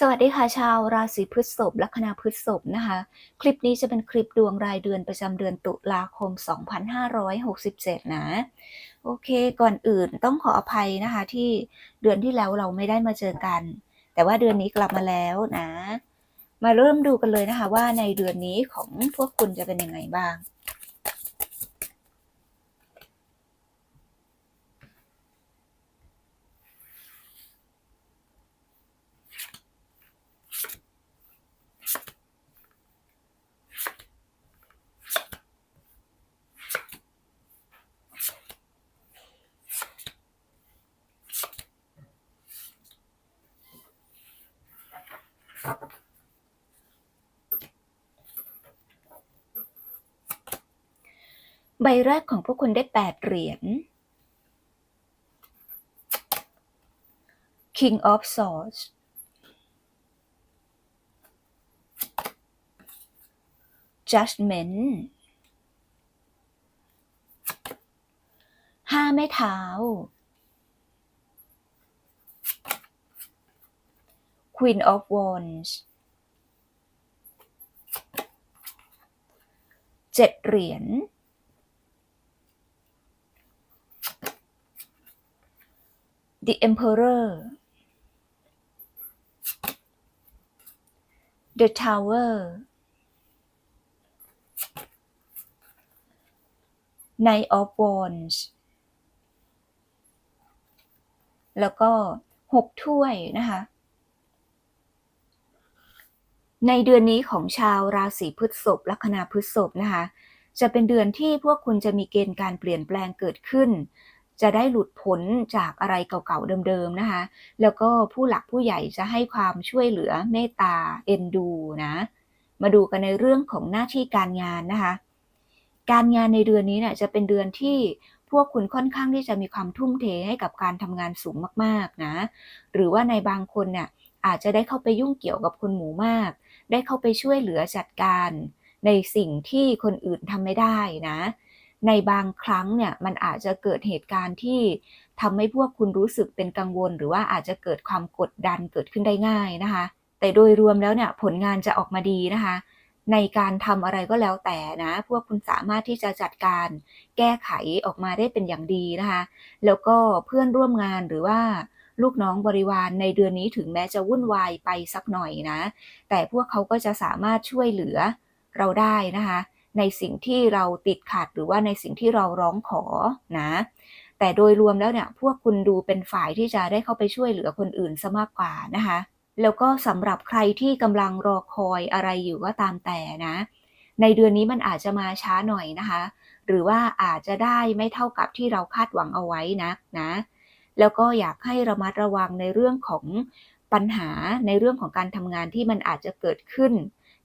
สวัสดีค่ะชาวราศีพฤษภลัคนาพฤษภนะคะ คลิปนี้จะเป็นคลิปดวงรายเดือนประจำเดือนตุลาคม 2567 นะ โอเค ก่อนอื่นต้องขออภัยนะคะที่เดือนที่แล้วเราไม่ได้มาเจอกัน แต่ว่าเดือนนี้กลับมาแล้วนะ มาเริ่มดูกันเลยนะคะว่าในเดือนนี้ของพวกคุณจะเป็นยังไงบ้าง ใบแรกของพวกคุณได้แปดเหรียญ King of Swords Judgment ห้าไม้เท้า Queen of Wands เจ็ดเหรียญ The Emperor The Tower Knight of Wands แล้วก็หกถ้วยนะคะ ในเดือนนี้ของชาวราศีพฤษภลัคนาพฤษภนะคะ จะเป็นเดือนที่พวกคุณจะมีเกณฑ์การเปลี่ยนแปลงเกิดขึ้น จะได้หลุดพ้นจากอะไรเก่าๆเดิมๆนะคะ แล้วก็ผู้หลักผู้ใหญ่จะให้ความช่วยเหลือเมตตาเอ็นดูนะ มาดูกันในเรื่องของหน้าที่การงานนะคะ การงานในเดือนนี้เนี่ยจะเป็นเดือนที่พวกคุณค่อนข้างที่จะมีความทุ่มเทให้กับการทำงานสูงมากๆนะ หรือว่าในบางคนเนี่ยอาจจะได้เข้าไปยุ่งเกี่ยวกับคนหมู่มาก ได้เข้าไปช่วยเหลือจัดการในสิ่งที่คนอื่นทำไม่ได้นะ ในบางครั้งเนี่ยมันอาจจะเกิดเหตุการณ์ที่ทำให้พวกคุณรู้สึกเป็นกังวล หรือว่าอาจจะเกิดความกดดันเกิดขึ้นได้ง่ายนะคะ แต่โดยรวมแล้วเนี่ยผลงานจะออกมาดีนะคะ ในการทำอะไรก็แล้วแต่นะ พวกคุณสามารถที่จะจัดการแก้ไขออกมาได้เป็นอย่างดีนะคะ แล้วก็เพื่อนร่วมงานหรือว่าลูกน้องบริวารในเดือนนี้ถึงแม้จะวุ่นวายไปสักหน่อยนะ แต่พวกเขาก็จะสามารถช่วยเหลือเราได้นะคะ ในสิ่งที่เราติดขัดหรือว่าในสิ่งที่เราร้องขอนะ แต่โดยรวมแล้วเนี่ยพวกคุณดูเป็นฝ่ายที่จะได้เข้าไปช่วยเหลือคนอื่นซะมากกว่านะคะ แล้วก็สำหรับใครที่กำลังรอคอยอะไรอยู่ก็ตามแต่นะ ในเดือนนี้มันอาจจะมาช้าหน่อยนะคะ หรือว่าอาจจะได้ไม่เท่ากับที่เราคาดหวังเอาไว้นะนะ แล้วก็อยากให้ระมัดระวังในเรื่องของปัญหาในเรื่องของการทำงานที่มันอาจจะเกิดขึ้น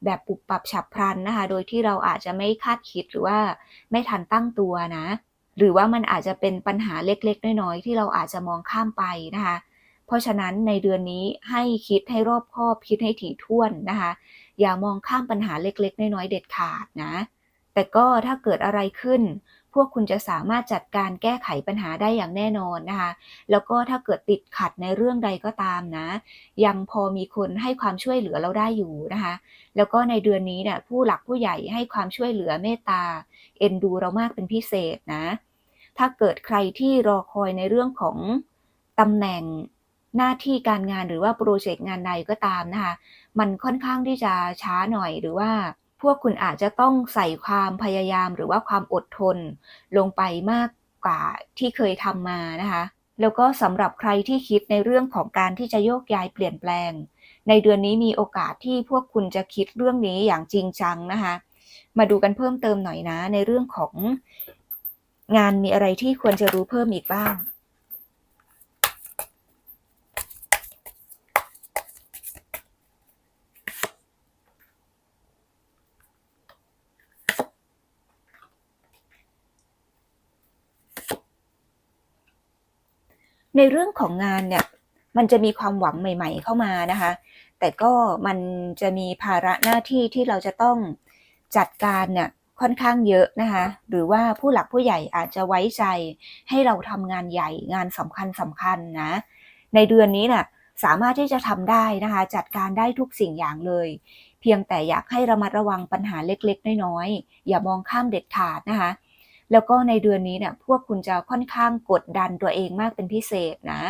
แบบปุบปับฉับพลันนะคะ โดยที่เราอาจจะไม่คาดคิดหรือว่าไม่ทันตั้งตัวนะ หรือว่ามันอาจจะเป็นปัญหาเล็กๆ น้อยๆ ที่เราอาจจะมองข้ามไปนะคะ เพราะฉะนั้นในเดือนนี้ให้คิดให้รอบคอบคิดให้ถี่ถ้วนนะคะ อย่ามองข้ามปัญหาเล็กๆ น้อยๆ เด็ดขาดนะ แต่ก็ถ้าเกิดอะไรขึ้น วกคุณจะสามารถจัดการแก้ไขปัญหาได้อย่างแน่นอนนะคะ แล้วก็ถ้าเกิดติดขัดในเรื่องใดก็ตามนะ ยังพอมีคนให้ความช่วยเหลือเราได้อยู่นะคะ แล้วก็ในเดือนนี้เนี่ยผู้หลักผู้ใหญ่ให้ความช่วยเหลือเมตตา เอ็นดูเรามากเป็นพิเศษนะ ถ้าเกิดใครที่รอคอยในเรื่องของตำแหน่งหน้าที่การงานหรือว่าโปรเจกต์งานใดก็ตามนะคะ มันค่อนข้างที่จะช้าหน่อยหรือว่า พวกคุณอาจจะต้องใส่ความพยายามหรือว่าความอดทนลงไปมากกว่าที่เคยทำมานะคะ แล้วก็สำหรับใครที่คิดในเรื่องของการที่จะโยกย้ายเปลี่ยนแปลง ในเดือนนี้มีโอกาสที่พวกคุณจะคิดเรื่องนี้อย่างจริงจังนะคะ มาดูกันเพิ่มเติมหน่อยนะ ในเรื่องของงานมีอะไรที่ควรจะรู้เพิ่มอีกบ้าง ในเรื่องของงานเนี่ยมันจะมีความหวังใหม่ ๆ เข้ามานะคะ แต่ก็มันจะมีภาระหน้าที่ที่เราจะต้องจัดการเนี่ยค่อนข้างเยอะนะคะ หรือว่าผู้หลักผู้ใหญ่อาจจะไว้ใจ ให้เราทำงานใหญ่งานสำคัญสำคัญนะ ในเดือนนี้น่ะสามารถที่จะทำได้นะคะ จัดการได้ทุกสิ่งอย่างเลย เพียงแต่อยากให้ระมัดระวังปัญหาเล็กๆ น้อยๆ อย่ามองข้ามเด็ดขาดนะคะ แล้วก็ในเดือนนี้เนี่ยพวกคุณจะค่อนข้างกดดันตัวเองมากเป็นพิเศษนะ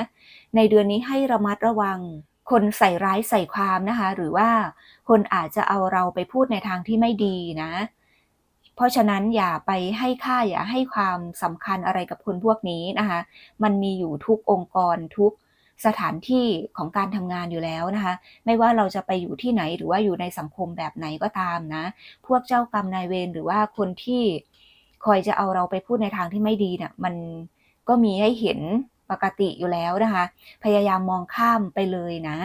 ในเดือนนี้ให้ระมัดระวัง คนใส่ร้ายใส่ความนะคะ หรือว่าคนอาจจะเอาเราไปพูดในทางที่ไม่ดีนะ เพราะฉะนั้นอย่าไปให้ค่าอย่าให้ความสำคัญอะไรกับคนพวกนี้นะคะ มันมีอยู่ทุกองค์กรทุกสถานที่ของการทำงานอยู่แล้วนะคะ ไม่ว่าเราจะไปอยู่ที่ไหนหรือว่าอยู่ในสังคมแบบไหนก็ตามนะ พวกเจ้ากรรมนายเวรหรือว่าคนที่ คอยจะเอาเราไปพูดในทางที่ไม่ดีเนี่ยมันก็มีให้เห็นปกติอยู่แล้วนะคะ พยายามมองข้ามไปเลยนะ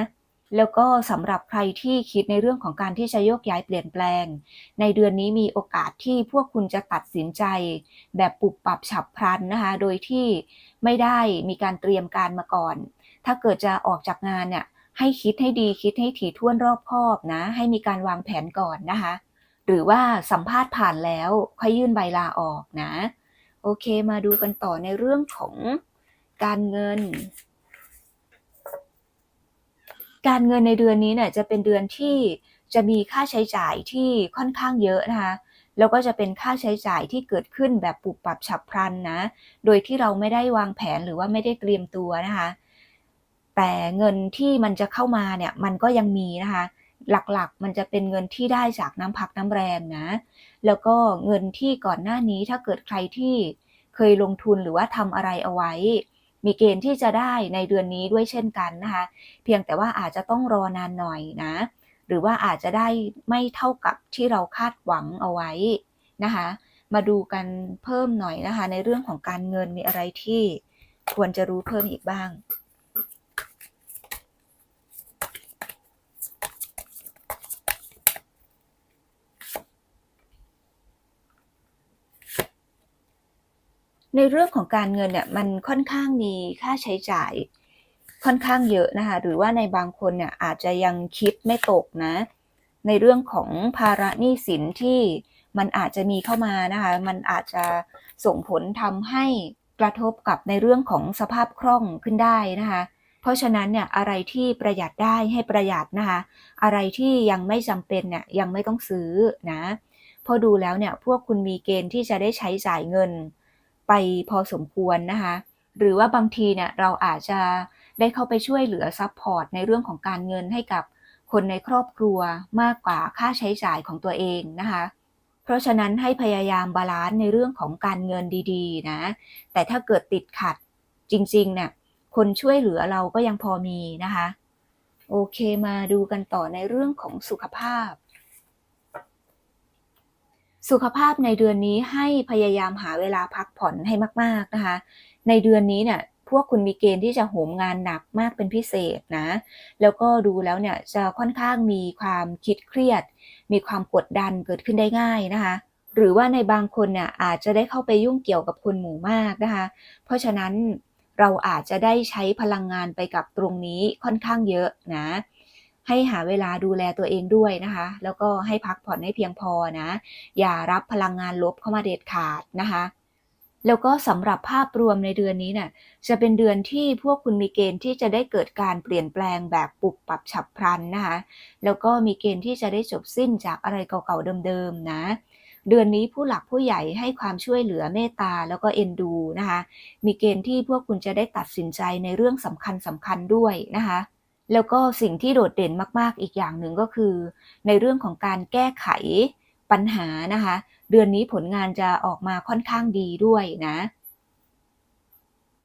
แล้วก็สำหรับใครที่คิดในเรื่องของการที่จะโยกย้ายเปลี่ยนแปลง ในเดือนนี้มีโอกาสที่พวกคุณจะตัดสินใจ แบบปุบปรับฉับพลันนะคะ โดยที่ไม่ได้มีการเตรียมการมาก่อน ถ้าเกิดจะออกจากงานเนี่ยให้คิดให้ดีคิดให้ถี่ถ้วนรอบคอบนะ ให้มีการวางแผนก่อนนะคะ หรือว่าสัมภาษณ์ผ่านแล้วค่อยยื่นใบลาออกนะ โอเคมาดูกันต่อในเรื่องของการเงิน การเงินในเดือนนี้เนี่ยจะเป็นเดือนที่จะมีค่าใช้จ่ายที่ค่อนข้างเยอะนะคะแล้วก็จะเป็นค่าใช้จ่ายที่เกิดขึ้นแบบปุบปับฉับพลันนะ โดยที่เราไม่ได้วางแผนหรือว่าไม่ได้เตรียมตัวนะคะ แต่เงินที่มันจะเข้ามาเนี่ยมันก็ยังมีนะคะ หลักๆ มันจะเป็นเงินที่ได้จากน้ำพักน้ำแรงนะ แล้วก็เงินที่ก่อนหน้านี้ถ้าเกิดใครที่เคยลงทุนหรือว่าทำอะไรเอาไว้ มีเกณฑ์ที่จะได้ในเดือนนี้ด้วยเช่นกันนะคะ เพียงแต่ว่าอาจจะต้องรอนานหน่อยนะ หรือว่าอาจจะได้ไม่เท่ากับที่เราคาดหวังเอาไว้นะคะ มาดูกันเพิ่มหน่อยนะคะ ในเรื่องของการเงินมีอะไรที่ควรจะรู้เพิ่มอีกบ้าง ในเรื่องของการเงินเนี่ยมันค่อนข้างมีค่าใช้จ่ายค่อนข้างเยอะนะคะหรือว่าในบางคนเนี่ยอาจจะยังคิดไม่ตกนะ ในเรื่องของภาระหนี้สินที่มันอาจจะมีเข้ามานะคะมันอาจจะส่งผลทำให้กระทบกับในเรื่องของสภาพคล่องขึ้นได้นะคะเพราะฉะนั้นเนี่ยอะไรที่ประหยัดได้ให้ประหยัดนะคะอะไรที่ยังไม่จำเป็นเนี่ยยังไม่ต้องซื้อนะพอดูแล้วเนี่ยพวกคุณมีเกณฑ์ที่จะได้ใช้จ่ายเงิน ไปพอสมควรนะคะ หรือว่าบางทีเนี่ยเราอาจจะได้เข้าไปช่วยเหลือซัพพอร์ตในเรื่องของการเงินให้กับคนในครอบครัวมากกว่าค่าใช้จ่ายของตัวเองนะคะ เพราะฉะนั้นให้พยายามบาลานซ์ในเรื่องของการเงินดีๆนะ แต่ถ้าเกิดติดขัดจริงๆเนี่ยคนช่วยเหลือเราก็ยังพอมีนะคะ โอเคมาดูกันต่อในเรื่องของสุขภาพ สุขภาพในเดือนนี้ให้พยายามหาเวลาพักผ่อนให้มาก ๆนะคะ ในเดือนนี้เนี่ยพวกคุณมีเกณฑ์ที่จะโหมงานหนักมากเป็นพิเศษนะ แล้วก็ดูแล้วเนี่ยจะค่อนข้างมีความคิดเครียด มีความกดดันเกิดขึ้นได้ง่ายนะคะ หรือว่าในบางคนเนี่ยอาจจะได้เข้าไปยุ่งเกี่ยวกับคนหมู่มากนะคะ เพราะฉะนั้นเราอาจจะได้ใช้พลังงานไปกับตรงนี้ค่อนข้างเยอะนะ ให้หาเวลาดูแลตัวเองด้วยนะคะ แล้วก็ให้พักผ่อนให้เพียงพอนะ อย่ารับพลังงานลบเข้ามาเด็ดขาดนะคะแล้วก็สำหรับภาพรวมในเดือนนี้เนี่ยจะเป็นเดือนที่พวกคุณมีเกณฑ์ที่จะได้เกิดการเปลี่ยนแปลงแบบปุบปรับฉับพลันนะคะแล้วก็มีเกณฑ์ที่จะได้จบสิ้นจากอะไรเก่าๆเดิมๆนะ เดือนนี้ผู้หลักผู้ใหญ่ให้ความช่วยเหลือเมตตาแล้วก็เอ็นดูนะคะมีเกณฑ์ที่พวกคุณจะได้ตัดสินใจในเรื่องสำคัญสำคัญด้วยนะคะ แล้วก็สิ่งที่โดดเด่นมากๆ อีกอย่างหนึ่งก็คือ ในเรื่องของการแก้ไขปัญหานะคะ เดือนนี้ผลงานจะออกมาค่อนข้างดีด้วยนะ